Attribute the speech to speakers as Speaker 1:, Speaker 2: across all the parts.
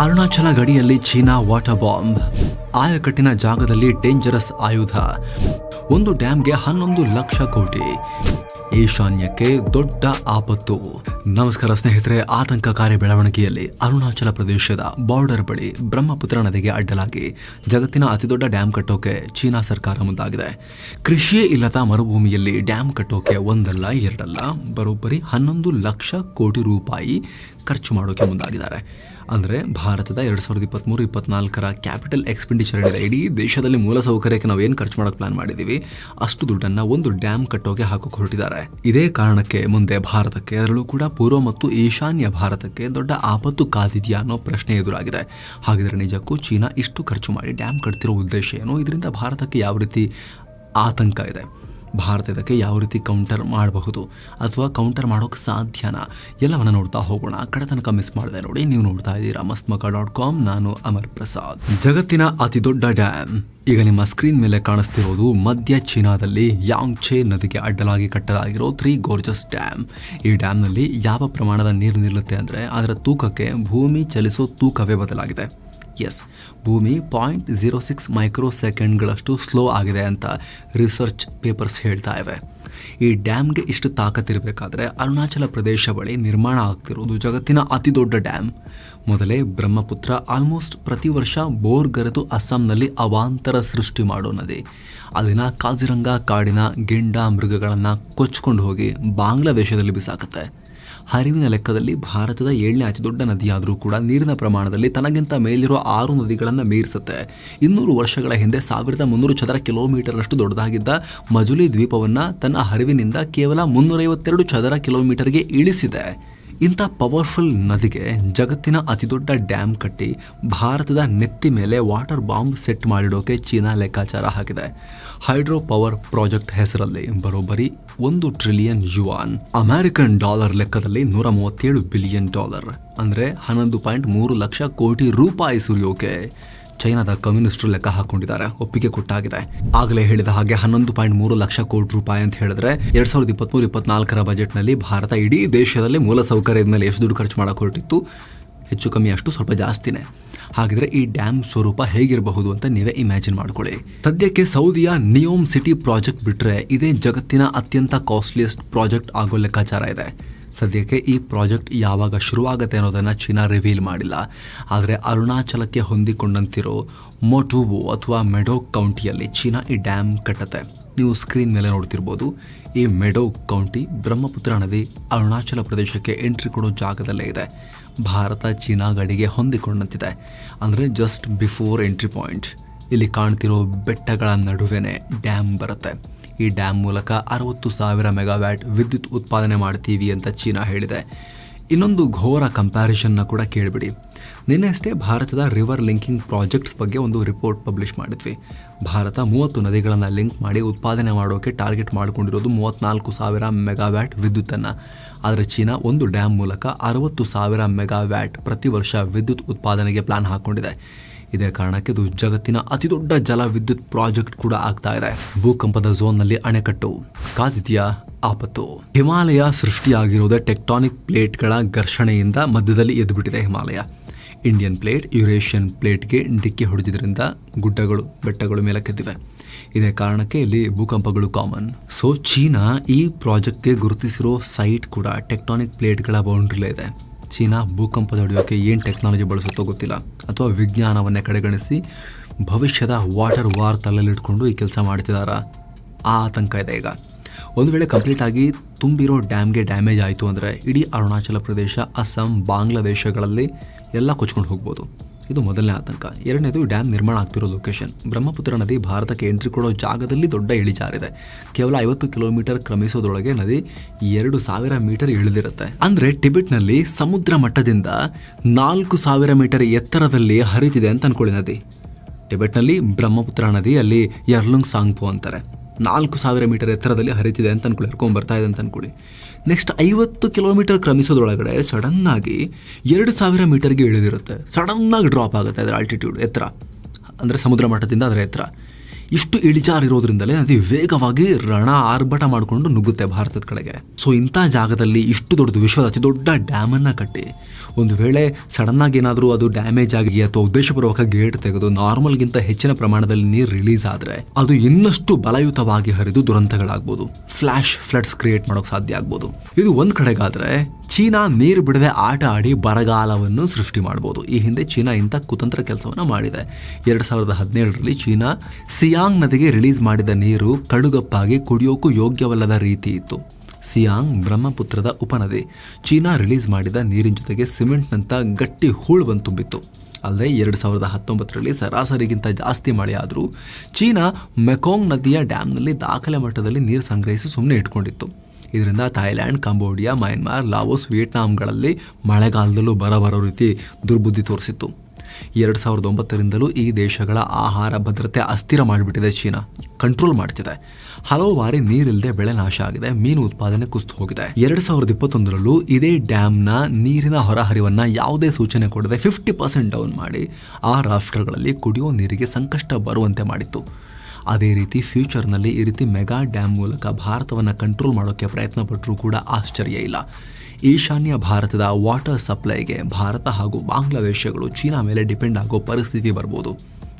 Speaker 1: ಅರುಣಾಚಲ ಗಡಿಯಲ್ಲಿ China water bomb, ಆಯಕಟ್ಟಿನ ಜಾಗದಲ್ಲಿ dangerous ಆಯುಧ, ಒಂದು ಡ್ಯಾಮ್ಗೆ ಹನ್ನೊಂದು ಲಕ್ಷ ಕೋಟಿ. ಈಶಾನ್ಯಕ್ಕೆ ದೊಡ್ಡ ಆಪತ್ತು. ನಮಸ್ಕಾರ ಸ್ನೇಹಿತರೆ, ಆತಂಕಕಾರಿ ಬೆಳವಣಿಗೆಯಲ್ಲಿ ಅರುಣಾಚಲ ಪ್ರದೇಶದ ಬಾರ್ಡರ್ ಬಳಿ ಬ್ರಹ್ಮಪುತ್ರ ನದಿಗೆ ಅಡ್ಡಲಾಗಿ ಜಗತ್ತಿನ ಅತಿದೊಡ್ಡ ಡ್ಯಾಮ್ ಕಟ್ಟೋಕೆ ಚೀನಾ ಸರ್ಕಾರ ಮುಂದಾಗಿದೆ. ಕೃಷಿಯೇ ಇಲ್ಲದ ಮರುಭೂಮಿಯಲ್ಲಿ ಡ್ಯಾಮ್ ಕಟ್ಟೋಕೆ ಒಂದಲ್ಲ, ಎರಡಲ್ಲ, ಬರೋಬ್ಬರಿ ಹನ್ನೊಂದು ಲಕ್ಷ ಕೋಟಿ ರೂಪಾಯಿ ಖರ್ಚು ಮಾಡೋಕೆ ಮುಂದಾಗಿದ್ದಾರೆ. ಅಂದರೆ ಭಾರತದ ಎರಡು ಸಾವಿರದ ಇಪ್ಪತ್ತ್ಮೂರು ಇಪ್ಪತ್ನಾಲ್ಕರ ಕ್ಯಾಪಿಟಲ್ ಎಕ್ಸ್ಪೆಂಡಿಚರ್ ಇದೆ. ಇಡೀ ದೇಶದಲ್ಲಿ ಮೂಲಸೌಕರ್ಯಕ್ಕೆ ನಾವು ಏನು ಖರ್ಚು ಮಾಡೋಕೆ ಪ್ಲಾನ್ ಮಾಡಿದ್ದೀವಿ ಅಷ್ಟು ದುಡ್ಡನ್ನು ಒಂದು ಡ್ಯಾಮ್ ಕಟ್ಟೋಕೆ ಹಾಕೋಕೆ ಹೊರಟಿದ್ದಾರೆ. ಇದೇ ಕಾರಣಕ್ಕೆ ಮುಂದೆ ಭಾರತಕ್ಕೆ ಅದರಲ್ಲೂ ಕೂಡ ಪೂರ್ವ ಮತ್ತು ಈಶಾನ್ಯ ಭಾರತಕ್ಕೆ ದೊಡ್ಡ ಆಪತ್ತು ಕಾದಿದೆಯಾ ಅನ್ನೋ ಪ್ರಶ್ನೆ ಎದುರಾಗಿದೆ. ಹಾಗಿದ್ರೆ ನಿಜಕ್ಕೂ ಚೀನಾ ಇಷ್ಟು ಖರ್ಚು ಮಾಡಿ ಡ್ಯಾಮ್ ಕಟ್ತಿರೋ ಉದ್ದೇಶ ಏನು? ಇದರಿಂದ ಭಾರತಕ್ಕೆ ಯಾವ ರೀತಿ ಆತಂಕ ಇದೆ? ಭಾರತ ಇದಕ್ಕೆ ಯಾವ ರೀತಿ ಕೌಂಟರ್ ಮಾಡಬಹುದು ಅಥವಾ ಕೌಂಟರ್ ಮಾಡೋಕೆ ಸಾಧ್ಯನಾ? ಎಲ್ಲವನ್ನು ನೋಡ್ತಾ ಹೋಗೋಣ. ಕಡೆ ತನಕ ಮಿಸ್ ಮಾಡಿದೆ ನೋಡಿ. ನೀವು ನೋಡ್ತಾ ಇದ್ದೀರಾ ಮಸ್ತ್ಮಕ ಡಾಟ್ ಕಾಮ್ ನಾನು ಅಮರ್ ಪ್ರಸಾದ್. ಜಗತ್ತಿನ ಅತಿ ದೊಡ್ಡ ಡ್ಯಾಮ್ ಈಗ ನಿಮ್ಮ ಸ್ಕ್ರೀನ್ ಮೇಲೆ ಕಾಣಿಸ್ತಿರೋದು ಮಧ್ಯ ಚೀನಾದಲ್ಲಿ ಯಾಂಗ್ಚೆ ನದಿಗೆ ಅಡ್ಡಲಾಗಿ ಕಟ್ಟಲಾಗಿರೋ ತ್ರೀ ಗೋರ್ಜಸ್ ಡ್ಯಾಮ್ ಈ ಡ್ಯಾಮ್ನಲ್ಲಿ ಯಾವ ಪ್ರಮಾಣದ ನೀರು ನಿಲ್ಲುತ್ತೆ ಅಂದರೆ ಅದರ ತೂಕಕ್ಕೆ ಭೂಮಿ ಚಲಿಸೋ ತೂಕವೇ ಬದಲಾಗಿದೆ. ಎಸ್ ಭೂಮಿ ಪಾಯಿಂಟ್ ಝೀರೋ ಸಿಕ್ಸ್ ಮೈಕ್ರೋ ಸೆಕೆಂಡ್ಗಳಷ್ಟು ಸ್ಲೋ ಆಗಿದೆ ಅಂತ ರಿಸರ್ಚ್ ಪೇಪರ್ಸ್ ಹೇಳ್ತಾ ಇವೆ. ಈ ಡ್ಯಾಮ್ಗೆ ಇಷ್ಟು ತಾಕತ್ತಿರಬೇಕಾದ್ರೆ ಅರುಣಾಚಲ ಪ್ರದೇಶ ಬಳಿ ನಿರ್ಮಾಣ ಆಗ್ತಿರೋದು ಜಗತ್ತಿನ ಅತಿ ದೊಡ್ಡ ಡ್ಯಾಮ್ ಮೊದಲೇ ಬ್ರಹ್ಮಪುತ್ರ ಆಲ್ಮೋಸ್ಟ್ ಪ್ರತಿ ವರ್ಷ ಬೋರ್ಗರೆದು ಅಸ್ಸಾಂನಲ್ಲಿ ಅವಾಂತರ ಸೃಷ್ಟಿ ಮಾಡೋ ನದಿ. ಅಲ್ಲಿನ ಕಾಜಿರಂಗ ಕಾಡಿನ ಗೆಂಡ ಮೃಗಗಳನ್ನು ಕೊಚ್ಕೊಂಡು ಹೋಗಿ ಬಾಂಗ್ಲಾದೇಶದಲ್ಲಿ ಬಿಸಾಕತ್ತೆ. ಹರಿವಿನ ಲೆಕ್ಕದಲ್ಲಿ ಭಾರತದ ಏಳನೇ ಅತಿ ದೊಡ್ಡ ನದಿಯಾದರೂ ಕೂಡ ನೀರಿನ ಪ್ರಮಾಣದಲ್ಲಿ ತನಗಿಂತ ಮೇಲಿರುವ ಆರು ನದಿಗಳನ್ನು ಮೀರಿಸುತ್ತೆ. ಇನ್ನೂರು ವರ್ಷಗಳ ಹಿಂದೆ ಸಾವಿರದ ಮುನ್ನೂರು ಚದರ ಕಿಲೋಮೀಟರ್ನಷ್ಟು ದೊಡ್ಡದಾಗಿದ್ದ ಮಜುಲಿ ದ್ವೀಪವನ್ನು ತನ್ನ ಹರಿವಿನಿಂದ ಕೇವಲ ಮುನ್ನೂರೈವತ್ತೆರಡು ಚದರ ಕಿಲೋಮೀಟರ್ಗೆ ಇಳಿಸಿದೆ. ಇಂಥ ಪವರ್ಫುಲ್ ನದಿಗೆ ಜಗತ್ತಿನ ಅತಿದೊಡ್ಡ ಡ್ಯಾಮ್ ಕಟ್ಟಿ ಭಾರತದ ನೆತ್ತಿ ಮೇಲೆ ವಾಟರ್ ಬಾಂಬ್ ಸೆಟ್ ಮಾಡಿಡೋಕೆ ಚೀನಾ ಲೆಕ್ಕಾಚಾರ ಹಾಕಿದೆ. ಹೈಡ್ರೋ ಪವರ್ ಪ್ರಾಜೆಕ್ಟ್ ಹೆಸರಲ್ಲಿ ಬರೋಬ್ಬರಿ ಒಂದು ಟ್ರಿಲಿಯನ್ ಯುವಾನ್, ಅಮೆರಿಕನ್ ಡಾಲರ್ ಲೆಕ್ಕದಲ್ಲಿ ನೂರ ಮೂವತ್ತೇಳು ಬಿಲಿಯನ್ ಡಾಲರ್, ಅಂದರೆ ಹನ್ನೊಂದು ಪಾಯಿಂಟ್ ಮೂರು ಲಕ್ಷ ಕೋಟಿ ರೂಪಾಯಿ ಸುರಿಯೋಕೆ ಚೈನಾದ ಕಮ್ಯುನಿಸ್ಟ್ ಲೆಕ್ಕ ಹಾಕೊಂಡಿದ್ದಾರೆ. ಒಪ್ಪಿಗೆ ಕೊಟ್ಟಾಗಿದೆ. ಆಗಲೇ ಹೇಳಿದ ಹಾಗೆ ಹನ್ನೊಂದು ಪಾಯಿಂಟ್ ಮೂರು ಲಕ್ಷ ಕೋಟಿ ರೂಪಾಯಿ ಅಂತ ಹೇಳಿದ್ರೆ ಎರಡ್ ಸಾವಿರದ ಇಪ್ಪತ್ಮೂರು, ಇಪ್ಪತ್ನಾಲ್ಕರ ಬಜೆಟ್ನಲ್ಲಿ ಭಾರತ ಇಡೀ ದೇಶದಲ್ಲಿ ಮೂಲಸೌಕರ್ಯದ ಮೇಲೆ ಎಷ್ಟು ದುಡ್ಡು ಖರ್ಚು ಮಾಡಕ್ಕೆ ಹೊರಟಿತ್ತು ಹೆಚ್ಚು ಕಮ್ಮಿ ಅಷ್ಟು ಸ್ವಲ್ಪ ಜಾಸ್ತಿನೇ. ಹಾಗಿದ್ರೆ ಈ ಡ್ಯಾಮ್ ಸ್ವರೂಪ ಹೇಗಿರಬಹುದು ಅಂತ ನೀವೇ ಇಮ್ಯಾಜಿನ್ ಮಾಡ್ಕೊಳ್ಳಿ. ಸದ್ಯಕ್ಕೆ ಸೌದಿಯ ನಿಯೋಮ್ ಸಿಟಿ ಪ್ರಾಜೆಕ್ಟ್ ಬಿಟ್ರೆ ಇದೇ ಜಗತ್ತಿನ ಅತ್ಯಂತ ಕಾಸ್ಟ್ಲಿಯೆಸ್ಟ್ ಪ್ರಾಜೆಕ್ಟ್ ಆಗೋ ಲೆಕ್ಕಾಚಾರ ಇದೆ. ಸದ್ಯಕ್ಕೆ ಈ ಪ್ರಾಜೆಕ್ಟ್ ಯಾವಾಗ ಶುರುವಾಗುತ್ತೆ ಅನ್ನೋದನ್ನು ಚೀನಾ ರಿವೀಲ್ ಮಾಡಿಲ್ಲ. ಆದರೆ ಅರುಣಾಚಲಕ್ಕೆ ಹೊಂದಿಕೊಂಡಂತಿರೋ ಮೊಟುಬು ಅಥವಾ ಮೆಡೋ ಕೌಂಟಿಯಲ್ಲಿ ಚೀನಾ ಈ ಡ್ಯಾಮ್ ಕಟ್ಟತ್ತೆ. ನೀವು ಸ್ಕ್ರೀನ್ ಮೇಲೆ ನೋಡ್ತಿರ್ಬೋದು, ಈ ಮೆಡೋ ಕೌಂಟಿ ಬ್ರಹ್ಮಪುತ್ರ ನದಿ ಅರುಣಾಚಲ ಪ್ರದೇಶಕ್ಕೆ ಎಂಟ್ರಿ ಕೊಡೋ ಜಾಗದಲ್ಲೇ ಇದೆ. ಭಾರತ ಚೀನಾ ಗಡಿಗೆ ಹೊಂದಿಕೊಂಡಂತಿದೆ. ಅಂದರೆ ಜಸ್ಟ್ ಬಿಫೋರ್ ಎಂಟ್ರಿ ಪಾಯಿಂಟ್ ಇಲ್ಲಿ ಕಾಣ್ತಿರೋ ಬೆಟ್ಟಗಳ ನಡುವೆನೇ ಡ್ಯಾಮ್ ಬರುತ್ತೆ. ಈ ಡ್ಯಾಮ್ ಮೂಲಕ ಅರವತ್ತು ಸಾವಿರ ಮೆಗಾವ್ಯಾಟ್ ವಿದ್ಯುತ್ ಉತ್ಪಾದನೆ ಮಾಡ್ತೀವಿ ಅಂತ ಚೀನಾ ಹೇಳಿದೆ. ಇನ್ನೊಂದು ಘೋರ ಕಂಪ್ಯಾರಿಷನ್ನ ಕೂಡ ಕೇಳಿಬಿಡಿ. ನಿನ್ನೆ ಅಷ್ಟೇ ಭಾರತದ ರಿವರ್ ಲಿಂಕಿಂಗ್ ಪ್ರಾಜೆಕ್ಟ್ಸ್ ಬಗ್ಗೆ ಒಂದು ರಿಪೋರ್ಟ್ ಪಬ್ಲಿಷ್ ಮಾಡಿದ್ವಿ. ಭಾರತ ಮೂವತ್ತು ನದಿಗಳನ್ನು ಲಿಂಕ್ ಮಾಡಿ ಉತ್ಪಾದನೆ ಮಾಡೋಕೆ ಟಾರ್ಗೆಟ್ ಮಾಡಿಕೊಂಡಿರೋದು ಮೂವತ್ತ್ನಾಲ್ಕು ಸಾವಿರ ಮೆಗಾವ್ಯಾಟ್ ವಿದ್ಯುತ್ತನ್ನು. ಆದರೆ ಚೀನಾ ಒಂದು ಡ್ಯಾಮ್ ಮೂಲಕ ಅರವತ್ತು ಸಾವಿರ ಮೆಗಾವ್ಯಾಟ್ ಪ್ರತಿ ವರ್ಷ ವಿದ್ಯುತ್ ಉತ್ಪಾದನೆಗೆ ಪ್ಲಾನ್ ಹಾಕ್ಕೊಂಡಿದೆ ಇದೇ ಕಾರಣಕ್ಕೆ ಇದು ಜಗತ್ತಿನ ಅತಿದೊಡ್ಡ ಜಲ ವಿದ್ಯುತ್ ಪ್ರಾಜೆಕ್ಟ್ ಕೂಡ ಆಗ್ತಾ ಇದೆ. ಭೂಕಂಪದ ಝೋನ್ನಲ್ಲಿ ಅಣೆಕಟ್ಟು ಕಾದಿತಿಯ ಆಪತ್ತು. ಹಿಮಾಲಯ ಸೃಷ್ಟಿಯಾಗಿರುವುದೇ ಟೆಕ್ಟಾನಿಕ್ ಪ್ಲೇಟ್ಗಳ ಘರ್ಷಣೆಯಿಂದ ಮಧ್ಯದಲ್ಲಿ ಎದ್ದುಬಿಟ್ಟಿದೆ ಹಿಮಾಲಯ. ಇಂಡಿಯನ್ ಪ್ಲೇಟ್, ಯುರೇಷಿಯನ್ ಪ್ಲೇಟ್ಗೆ ಡಿಕ್ಕಿ ಹೊಡೆದಿದ್ದರಿಂದ ಗುಡ್ಡಗಳು, ಬೆಟ್ಟಗಳು ಮೇಲಕ್ಕೆದ್ದಿವೆ. ಇದೇ ಕಾರಣಕ್ಕೆ ಇಲ್ಲಿ ಭೂಕಂಪಗಳು ಕಾಮನ್. ಸೊ, ಚೀನಾ ಈ ಪ್ರಾಜೆಕ್ಟ್ಗೆ ಗುರುತಿಸಿರೋ ಸೈಟ್ ಕೂಡ ಟೆಕ್ಟಾನಿಕ್ ಪ್ಲೇಟ್ಗಳ ಬೌಂಡ್ರಿಲೇ ಇದೆ. ಚೀನಾ ಭೂಕಂಪ ತಡೆಯೋಕ್ಕೆ ಏನು ಟೆಕ್ನಾಲಜಿ ಬಳಸುತ್ತೋ ಗೊತ್ತಿಲ್ಲ. ಅಥವಾ ವಿಜ್ಞಾನವನ್ನೇ ಕಡೆಗಣಿಸಿ ಭವಿಷ್ಯದ ವಾಟರ್ ವಾರ್ ತಲೆಯಲ್ಲಿಟ್ಕೊಂಡು ಈ ಕೆಲಸ ಮಾಡ್ತಿದಾರ? ಆ ಆತಂಕ ಇದೆ ಈಗ. ಒಂದು ವೇಳೆ ಕಂಪ್ಲೀಟ್ ಆಗಿ ತುಂಬಿರೋ ಡ್ಯಾಮ್ಗೆ ಡ್ಯಾಮೇಜ್ ಆಯಿತು ಅಂದರೆ ಇಡೀ ಅರುಣಾಚಲ ಪ್ರದೇಶ, ಅಸ್ಸಾಂ, ಬಾಂಗ್ಲಾದೇಶಗಳಲ್ಲಿ ಎಲ್ಲ ಕೊಚ್ಕೊಂಡು ಹೋಗ್ಬೋದು. ಇದು ಮೊದಲನೇ ಆತಂಕ. ಎರಡನೇದು ಡ್ಯಾಮ್ ನಿರ್ಮಾಣ ಆಗ್ತಿರೋ ಲೊಕೇಶನ್ ಬ್ರಹ್ಮಪುತ್ರ ನದಿ ಭಾರತಕ್ಕೆ ಎಂಟ್ರಿ ಕೊಡೋ ಜಾಗದಲ್ಲಿ ದೊಡ್ಡ ಇಳಿಜಾರಿದೆ. ಕೇವಲ ಐವತ್ತು ಕಿಲೋಮೀಟರ್ ಕ್ರಮಿಸೋದ್ರೊಳಗೆ ನದಿ ಎರಡು ಸಾವಿರ ಮೀಟರ್ ಇಳಿದಿರುತ್ತೆ. ಅಂದ್ರೆ ಟಿಬೆಟ್ನಲ್ಲಿ ಸಮುದ್ರ ಮಟ್ಟದಿಂದ ನಾಲ್ಕು ಸಾವಿರ ಮೀಟರ್ ಎತ್ತರದಲ್ಲಿ ಹರಿತಿದೆ ಅಂತ ಅನ್ಕೊಳ್ಳಿ ನದಿ. ಟಿಬೆಟ್ನಲ್ಲಿ ಬ್ರಹ್ಮಪುತ್ರ ನದಿ ಅಲ್ಲಿ ಯರ್ಲುಂಗ್ ಸಾಂಗ್ಪು ಅಂತಾರೆ. ನಾಲ್ಕು ಸಾವಿರ ಮೀಟರ್ ಎತ್ತರದಲ್ಲಿ ಹರಿತಿದೆ ಅಂತ ಅನ್ಕೊಳ್ಳಿ ಹರ್ಕೊಂಡ್ ಬರ್ತಾ ಇದೆ ಅಂತ ಅನ್ಕೊಳ್ಳಿ. ನೆಕ್ಸ್ಟ್ ಐವತ್ತು ಕಿಲೋಮೀಟರ್ ಕ್ರಮಿಸೋದ್ರೊಳಗಡೆ ಸಡನ್ನಾಗಿ ಎರಡು ಸಾವಿರ ಮೀಟರ್ಗೆ ಇಳಿದಿರುತ್ತೆ. ಸಡನ್ನಾಗಿ ಡ್ರಾಪ್ ಆಗುತ್ತೆ ಅದರ ಆಲ್ಟಿಟ್ಯೂಡ್ ಎತ್ತರ. ಅಂದರೆ ಸಮುದ್ರ ಮಟ್ಟದಿಂದ ಅದರ ಎತ್ತರ. ಇಷ್ಟು ಇಳಿಜಾರಿರೋದ್ರಿಂದಲೇ ಅತಿ ವೇಗವಾಗಿ ರಣ ಆರ್ಭಟ ಮಾಡಿಕೊಂಡು ನುಗ್ಗುತ್ತೆ ಭಾರತದ ಕಡೆಗೆ ಸೊ ಇಂಥ ಜಾಗದಲ್ಲಿ ಇಷ್ಟು ದೊಡ್ಡದು ವಿಶ್ವದ ಅತಿ ದೊಡ್ಡ ಡ್ಯಾಮನ್ನು ಕಟ್ಟಿ, ಒಂದು ವೇಳೆ ಸಡನ್ ಆಗಿ ಏನಾದರೂ ಅದು ಡ್ಯಾಮೇಜ್ ಆಗಿ ಅಥವಾ ಉದ್ದೇಶಪೂರ್ವಕ ಗೇಟ್ ತೆಗೆದು ನಾರ್ಮಲ್ಗಿಂತ ಹೆಚ್ಚಿನ ಪ್ರಮಾಣದಲ್ಲಿ ನೀರು ರಿಲೀಸ್ ಆದರೆ ಅದು ಇನ್ನಷ್ಟು ಬಲಯುತವಾಗಿ ಹರಿದು ದುರಂತಗಳಾಗ್ಬೋದು. ಫ್ಲಾಶ್ ಫ್ಲಡ್ಸ್ ಕ್ರಿಯೇಟ್ ಮಾಡೋಕೆ ಸಾಧ್ಯ ಆಗ್ಬೋದು. ಇದು ಒಂದ್ ಕಡೆಗಾದ್ರೆ ಚೀನಾ ನೀರು ಬಿಡದೆ ಆಟ ಆಡಿ ಬರಗಾಲವನ್ನು ಸೃಷ್ಟಿ ಮಾಡಬಹುದು ಈ ಹಿಂದೆ ಚೀನಾ ಇಂಥ ಕುತಂತ್ರ ಕೆಲಸವನ್ನ ಮಾಡಿದೆ. ಎರಡ್ ಸಾವಿರದ ಹದಿನೇಳರಲ್ಲಿ ಚೀನಾ ಸಿಯಾಂಗ್ ನದಿಗೆ ರಿಲೀಸ್ ಮಾಡಿದ ನೀರು ಕಡುಗಪ್ಪಾಗಿ ಕುಡಿಯೋಕ್ಕೂ ಯೋಗ್ಯವಲ್ಲದ ರೀತಿ ಇತ್ತು. ಸಿಯಾಂಗ್ ಬ್ರಹ್ಮಪುತ್ರದ ಉಪನದಿ. ಚೀನಾ ರಿಲೀಸ್ ಮಾಡಿದ ನೀರಿನ ಜೊತೆಗೆ ಸಿಮೆಂಟ್ನಂಥ ಗಟ್ಟಿ ಹೂಳು ಬಂದು ತುಂಬಿತ್ತು. ಅಲ್ಲದೆ ಎರಡು ಸಾವಿರದ ಹತ್ತೊಂಬತ್ತರಲ್ಲಿ ಸರಾಸರಿಗಿಂತ ಜಾಸ್ತಿ ಮಳೆಯಾದರೂ ಚೀನಾ ಮೆಕೋಂಗ್ ನದಿಯ ಡ್ಯಾಮ್ನಲ್ಲಿ ದಾಖಲೆ ಮಟ್ಟದಲ್ಲಿ ನೀರು ಸಂಗ್ರಹಿಸಿ ಸುಮ್ಮನೆ ಇಟ್ಕೊಂಡಿತ್ತು. ಇದರಿಂದ ಥಾಯ್ಲ್ಯಾಂಡ್ ಕಂಬೋಡಿಯಾ, ಮ್ಯಾನ್ಮಾರ್, ಲಾವೋಸ್, ವಿಯೆಟ್ನಾಂಗಳಲ್ಲಿ ಮಳೆಗಾಲದಲ್ಲೂ ಬರ ಬರೋ ರೀತಿ ದುರ್ಬುದ್ಧಿ ತೋರಿಸಿತ್ತು. ಎರಡು ಸಾವಿರದ ಒಂಬತ್ತರಿಂದಲೂ ಈ ದೇಶಗಳ ಆಹಾರ ಭದ್ರತೆ ಅಸ್ಥಿರ ಮಾಡಿಬಿಟ್ಟಿದೆ ಚೀನಾ. ಕಂಟ್ರೋಲ್ ಮಾಡ್ತಿದೆ. ಹಲವು ಬಾರಿ ನೀರಿಲ್ಲದೆ ಬೆಳೆ ನಾಶ ಆಗಿದೆ, ಮೀನು ಉತ್ಪಾದನೆ ಕುಸಿದು ಹೋಗಿದೆ. ಎರಡು ಸಾವಿರದ ಇಪ್ಪತ್ತೊಂದರಲ್ಲೂ ಇದೇ ಡ್ಯಾಮ್ನ ನೀರಿನ ಹೊರಹರಿವನ್ನು ಯಾವುದೇ ಸೂಚನೆ ಕೊಡದೆ ಫಿಫ್ಟಿ ಪರ್ಸೆಂಟ್ ಡೌನ್ ಮಾಡಿ ಆ ರಾಷ್ಟ್ರಗಳಲ್ಲಿ ಕುಡಿಯುವ ನೀರಿಗೆ ಸಂಕಷ್ಟ ಬರುವಂತೆ ಮಾಡಿತ್ತು. ಅದೇ ರೀತಿ ಫ್ಯೂಚರ್ನಲ್ಲಿ ಈ ರೀತಿ ಮೆಗಾ ಡ್ಯಾಮ್ ಮೂಲಕ ಭಾರತವನ್ನು ಕಂಟ್ರೋಲ್ ಮಾಡೋಕ್ಕೆ ಪ್ರಯತ್ನ ಪಟ್ಟರೂ ಕೂಡ ಆಶ್ಚರ್ಯ ಇಲ್ಲ. ಈಶಾನ್ಯ ಭಾರತದ ವಾಟರ್ ಸಪ್ಲೈಗೆ ಭಾರತ ಹಾಗೂ ಬಾಂಗ್ಲಾದೇಶಗಳು ಚೀನಾ ಮೇಲೆ ಡಿಪೆಂಡ್ ಆಗೋ ಪರಿಸ್ಥಿತಿ ಬರ್ಬೋದು.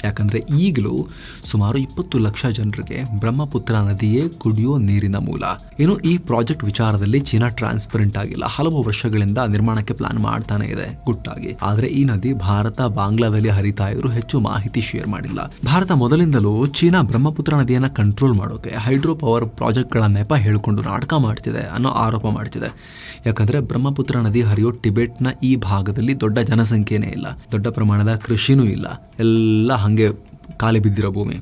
Speaker 1: ಯಾಕಂದರೆ ಈಗಲೂ ಸುಮಾರು ಇಪ್ಪತ್ತು ಲಕ್ಷ ಜನರಿಗೆ ಬ್ರಹ್ಮಪುತ್ರ ನದಿಯೇ ಕುಡಿಯೋ ನೀರಿನ ಮೂಲ. ಇನ್ನು ಈ ಪ್ರಾಜೆಕ್ಟ್ ವಿಚಾರದಲ್ಲಿ ಚೀನಾ ಟ್ರಾನ್ಸ್ಪರೆಂಟ್ ಆಗಿಲ್ಲ. ಹಲವು ವರ್ಷಗಳಿಂದ ನಿರ್ಮಾಣಕ್ಕೆ ಪ್ಲಾನ್ ಮಾಡ್ತಾನೆ ಇದೆ ಗುಟ್ಟಾಗಿ. ಆದರೆ ಈ ನದಿ ಭಾರತ, ಬಾಂಗ್ಲಾದಲ್ಲಿ ಹರಿತಾ ಇದ್ರು ಹೆಚ್ಚು ಮಾಹಿತಿ ಶೇರ್ ಮಾಡಿಲ್ಲ. ಭಾರತ ಮೊದಲಿಂದಲೂ ಚೀನಾ ಬ್ರಹ್ಮಪುತ್ರ ನದಿಯನ್ನ ಕಂಟ್ರೋಲ್ ಮಾಡೋಕೆ ಹೈಡ್ರೋ ಪವರ್ ಪ್ರಾಜೆಕ್ಟ್ಗಳ ನೆಪ ಹೇಳಿಕೊಂಡು ನಾಟಕ ಮಾಡ್ತಿದೆ ಅನ್ನೋ ಆರೋಪ ಮಾಡ್ತಿದೆ. ಯಾಕಂದ್ರೆ ಬ್ರಹ್ಮಪುತ್ರ ನದಿ ಹರಿಯೋ ಟಿಬೆಟ್ನ ಈ ಭಾಗದಲ್ಲಿ ದೊಡ್ಡ ಜನಸಂಖ್ಯೆನೇ ಇಲ್ಲ. ದೊಡ್ಡ ಪ್ರಮಾಣದ ಕೃಷಿನೂ ಇಲ್ಲ. ಎಲ್ಲ ಹಾಗೆ ಕಾಲಿ ಬಿದ್ದಿರೋ ಭೂಮಿ.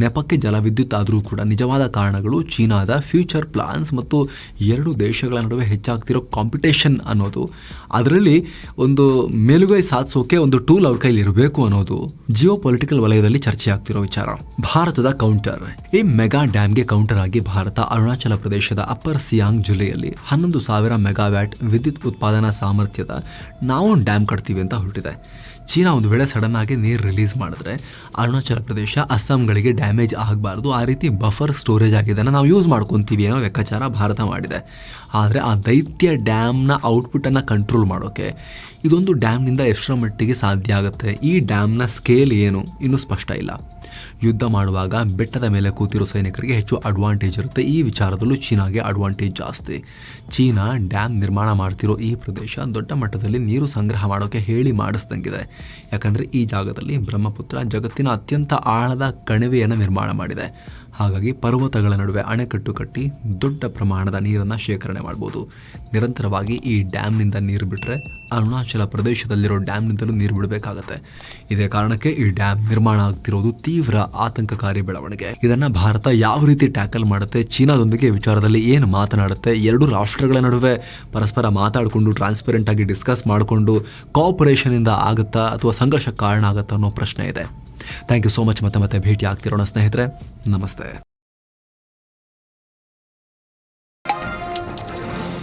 Speaker 1: ನೆಪಕ್ಕೆ ಜಲವಿದ್ಯುತ್ ಆದರೂ ಕೂಡ ನಿಜವಾದ ಕಾರಣಗಳು ಚೀನಾದ ಫ್ಯೂಚರ್ ಪ್ಲಾನ್ಸ್ ಮತ್ತು ಎರಡು ದೇಶಗಳ ನಡುವೆ ಹೆಚ್ಚಾಗ್ತಿರೋ ಕಾಂಪಿಟೇಷನ್ ಅನ್ನೋದು. ಅದರಲ್ಲಿ ಒಂದು ಮೇಲುಗೈ ಸಾಧಿಸೋಕೆ ಒಂದು ಟೂಲ್ ಅವ್ರ ಕೈಲಿ ಇರಬೇಕು ಅನ್ನೋದು ಜಿಯೋ ಪೊಲಿಟಿಕಲ್ ವಲಯದಲ್ಲಿ ಚರ್ಚೆ ಆಗ್ತಿರೋ ವಿಚಾರ. ಭಾರತದ ಕೌಂಟರ್. ಈ ಮೆಗಾ ಡ್ಯಾಮ್ಗೆ ಕೌಂಟರ್ ಆಗಿ ಭಾರತ ಅರುಣಾಚಲ ಪ್ರದೇಶದ ಅಪ್ಪರ್ ಸಿಯಾಂಗ್ ಜಿಲ್ಲೆಯಲ್ಲಿ ಹನ್ನೊಂದು ಸಾವಿರ ಮೆಗಾವ್ಯಾಟ್ ವಿದ್ಯುತ್ ಉತ್ಪಾದನಾ ಸಾಮರ್ಥ್ಯದ ನಾವು ಡ್ಯಾಮ್ ಕಟ್ತೀವಿ ಅಂತ ಹೊರಟಿದೆ ಚೀನಾ ಒಂದು ವೇಳೆ ಸಡನ್ ಆಗಿ ನೀರು ರಿಲೀಸ್ ಮಾಡಿದ್ರೆ ಅರುಣಾಚಲ ಪ್ರದೇಶ, ಅಸ್ಸಾಂಗಳಿಗೆ ಡ್ಯಾಮೇಜ್ ಆಗಬಾರ್ದು. ಆ ರೀತಿ ಬಫರ್ ಸ್ಟೋರೇಜ್ ಆಗಿದ್ದನ್ನು ನಾವು ಯೂಸ್ ಮಾಡ್ಕೊತೀವಿ ಅನ್ನೋ ಲೆಕ್ಕಾಚಾರ ಭಾರತ ಮಾಡಿದೆ. ಆದರೆ ಆ ದೈತ್ಯ ಡ್ಯಾಮ್ನ ಔಟ್ಪುಟ್ಟನ್ನು ಕಂಟ್ರೋಲ್ ಮಾಡೋಕ್ಕೆ ಇದೊಂದು ಡ್ಯಾಮ್ನಿಂದ ಎಷ್ಟರ ಮಟ್ಟಿಗೆ ಸಾಧ್ಯ ಆಗುತ್ತೆ? ಈ ಡ್ಯಾಮ್ನ ಸ್ಕೇಲ್ ಏನು? ಇನ್ನೂ ಸ್ಪಷ್ಟ ಇಲ್ಲ. ಯುದ್ಧ ಮಾಡುವಾಗ ಬೆಟ್ಟದ ಮೇಲೆ ಕೂತಿರೋ ಸೈನಿಕರಿಗೆ ಹೆಚ್ಚು ಅಡ್ವಾಂಟೇಜ್ ಇರುತ್ತೆ. ಈ ವಿಚಾರದಲ್ಲೂ ಚೀನಾಗೆ ಅಡ್ವಾಂಟೇಜ್ ಜಾಸ್ತಿ. ಚೀನಾ ಡ್ಯಾಮ್ ನಿರ್ಮಾಣ ಮಾಡ್ತಿರೋ ಈ ಪ್ರದೇಶ ದೊಡ್ಡ ಮಟ್ಟದಲ್ಲಿ ನೀರು ಸಂಗ್ರಹ ಮಾಡೋಕ್ಕೆ ಹೇಳಿ ಮಾಡಿಸ್ದಂಗಿದೆ. ಯಾಕಂದರೆ ಈ ಜಾಗದಲ್ಲಿ ಬ್ರಹ್ಮಪುತ್ರ ಜಗತ್ತಿನ ಅತ್ಯಂತ ಆಳದ ಕಣಿವೆಯನ್ನು ನಿರ್ಮಾಣ ಮಾಡಿದೆ. ಹಾಗಾಗಿ ಪರ್ವತಗಳ ನಡುವೆ ಅಣೆಕಟ್ಟು ಕಟ್ಟಿ ದೊಡ್ಡ ಪ್ರಮಾಣದ ನೀರನ್ನು ಶೇಖರಣೆ ಮಾಡ್ಬೋದು. ನಿರಂತರವಾಗಿ ಈ ಡ್ಯಾಮ್ನಿಂದ ನೀರು ಬಿಟ್ಟರೆ ಅರುಣಾಚಲ ಪ್ರದೇಶದಲ್ಲಿರೋ ಡ್ಯಾಮ್ನಿಂದಲೂ ನೀರು ಬಿಡಬೇಕಾಗತ್ತೆ. ಇದೇ ಕಾರಣಕ್ಕೆ ಈ ಡ್ಯಾಮ್ ನಿರ್ಮಾಣ ಆಗ್ತಿರೋದು ತೀವ್ರ ಆತಂಕಕಾರಿ ಬೆಳವಣಿಗೆ. ಇದನ್ನು ಭಾರತ ಯಾವ ರೀತಿ ಟ್ಯಾಕಲ್ ಮಾಡುತ್ತೆ, ಚೀನಾದೊಂದಿಗೆ ವಿಚಾರದಲ್ಲಿ ಏನು ಮಾತನಾಡುತ್ತೆ, ಎರಡು ರಾಷ್ಟ್ರಗಳ ನಡುವೆ ಪರಸ್ಪರ ಮಾತಾಡಿಕೊಂಡು ಟ್ರಾನ್ಸ್ಪರೆಂಟ್ ಆಗಿ ಡಿಸ್ಕಸ್ ಮಾಡಿಕೊಂಡು ಕೋಆಪರೇಷನ್ ಇಂದ ಆಗುತ್ತಾ ಅಥವಾ ಸಂಘರ್ಷ ಕಾರಣ ಆಗುತ್ತಾ ಅನ್ನೋ ಪ್ರಶ್ನೆ ಇದೆ. ಥ್ಯಾಂಕ್ ಯು ಸೋ ಮಚ್ ಮತ್ತೆ ಮತ್ತೆ ಭೇಟಿ ಆಗ್ತಿರೋಣ ಸ್ನೇಹಿತರೆ. ನಮಸ್ತೆ.